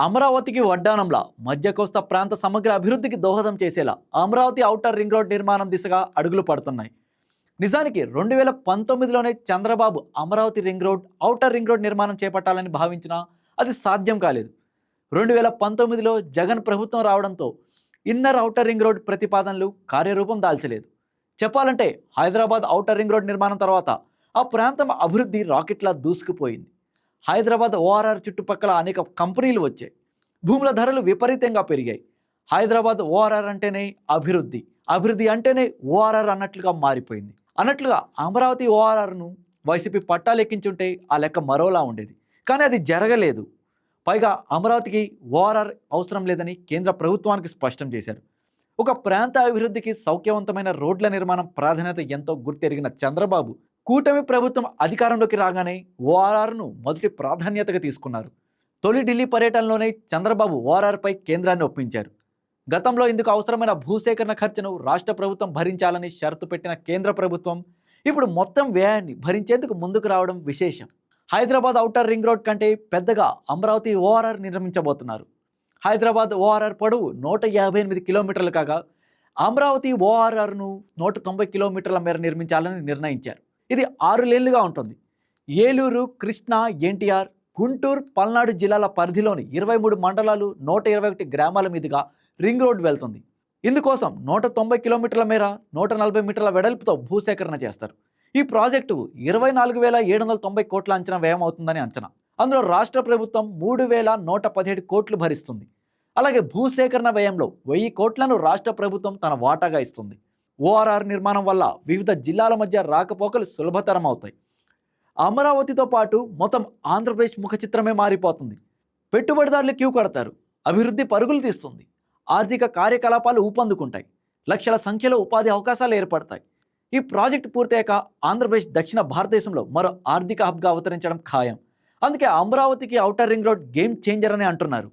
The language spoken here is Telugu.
అమరావతికి వడ్డానంలా మధ్య కోస్తా ప్రాంత సమగ్ర అభివృద్ధికి దోహదం చేసేలా అమరావతి ఔటర్ రింగ్ రోడ్ నిర్మాణం దిశగా అడుగులు పడుతున్నాయి. నిజానికి రెండు వేల పంతొమ్మిదిలోనే Chandrababu Amaravati ring road outer ring road నిర్మాణం చేపట్టాలని భావించినా అది సాధ్యం కాలేదు. రెండు వేల పంతొమ్మిదిలో జగన్ ప్రభుత్వం రావడంతో ఇన్నర్ ఔటర్ రింగ్ రోడ్ ప్రతిపాదనలు కార్యరూపం దాల్చలేదు. చెప్పాలంటే హైదరాబాద్ ఔటర్ రింగ్ రోడ్ నిర్మాణం తర్వాత ఆ ప్రాంతం అభివృద్ధి రాకెట్లా దూసుకుపోయింది. హైదరాబాద్ ఓఆర్ఆర్ చుట్టుపక్కల అనేక కంపెనీలు వచ్చాయి. భూముల ధరలు విపరీతంగా పెరిగాయి. హైదరాబాద్ ఓఆర్ఆర్ అంటేనే అభివృద్ధి. అభివృద్ధి అంటేనే ఓఆర్ఆర్ అన్నట్లుగా మారిపోయింది. అన్నట్లుగా అమరావతి ఓఆర్ఆర్ను వైసీపీ పట్టాలెక్కించుంటే ఆ లెక్క మరోలా ఉండేది. కానీ అది జరగలేదు. పైగా అమరావతికి ఓఆర్ఆర్ అవసరం లేదని కేంద్ర ప్రభుత్వానికి స్పష్టం చేశారు. ఒక ప్రాంత అభివృద్ధికి సౌఖ్యవంతమైన రోడ్ల నిర్మాణం ప్రాధాన్యత ఎంతో గుర్తెరిగిన చంద్రబాబు కూటమి ప్రభుత్వం అధికారంలోకి రాగానే ఓఆర్ఆర్ను మొదటి ప్రాధాన్యతగా తీసుకున్నారు. తొలి ఢిల్లీ పర్యటనలోనే చంద్రబాబు ఓఆర్ఆర్పై కేంద్రాన్ని ఒప్పించారు. గతంలో ఇందుకు అవసరమైన భూసేకరణ ఖర్చును రాష్ట్ర ప్రభుత్వం భరించాలని షరతు పెట్టిన కేంద్ర ప్రభుత్వం ఇప్పుడు మొత్తం వ్యయాన్ని భరించేందుకు ముందుకు రావడం విశేషం. హైదరాబాద్ ఔటర్ రింగ్ రోడ్ కంటే పెద్దగా అమరావతి ఓఆర్ఆర్ నిర్మించబోతున్నారు. హైదరాబాద్ ఓఆర్ఆర్ పొడవు నూట యాభై ఎనిమిది కిలోమీటర్లు కాగా అమరావతి ఓఆర్ఆర్ను నూట తొంభై కిలోమీటర్ల మేర నిర్మించాలని నిర్ణయించారు. ఇది ఆరు లేన్లుగా ఉంటుంది. ఏలూరు కృష్ణా ఎన్టీఆర్ గుంటూరు పల్నాడు జిల్లాల పరిధిలోని ఇరవై మూడు మండలాలు నూట ఇరవై ఒకటి గ్రామాల మీదుగా రింగ్ రోడ్ వెళ్తుంది. ఇందుకోసం నూట తొంభై కిలోమీటర్ల మేర నూట నలభై మీటర్ల వెడల్పుతో భూసేకరణ చేస్తారు. ఈ ప్రాజెక్టు ఇరవై నాలుగు వేల ఏడు వందల తొంభై కోట్ల అంచనా వ్యయం అవుతుందని అంచనా. అందులో రాష్ట్ర ప్రభుత్వం మూడు వేల నూట పదిహేడు కోట్లు భరిస్తుంది. అలాగే భూసేకరణ వ్యయంలో వెయ్యి కోట్లను రాష్ట్ర ప్రభుత్వం తన వాటాగా ఇస్తుంది. ఓఆర్ఆర్ నిర్మాణం వల్ల వివిధ జిల్లాల మధ్య రాకపోకలు సులభతరం అవుతాయి అమరావతితో పాటు మొత్తం ఆంధ్రప్రదేశ్ ముఖ చిత్రమే మారిపోతుంది. పెట్టుబడిదారులు క్యూ కడతారు. అభివృద్ధి పరుగులు తీస్తుంది. ఆర్థిక కార్యకలాపాలు ఊపందుకుంటాయి. లక్షల సంఖ్యలో ఉపాధి అవకాశాలు ఏర్పడతాయి. ఈ ప్రాజెక్టు పూర్తయ్యాక ఆంధ్రప్రదేశ్ దక్షిణ భారతదేశంలో మరో ఆర్థిక హబ్గా అవతరించడం ఖాయం. అందుకే అమరావతికి outer ring road game changer అని అంటున్నారు.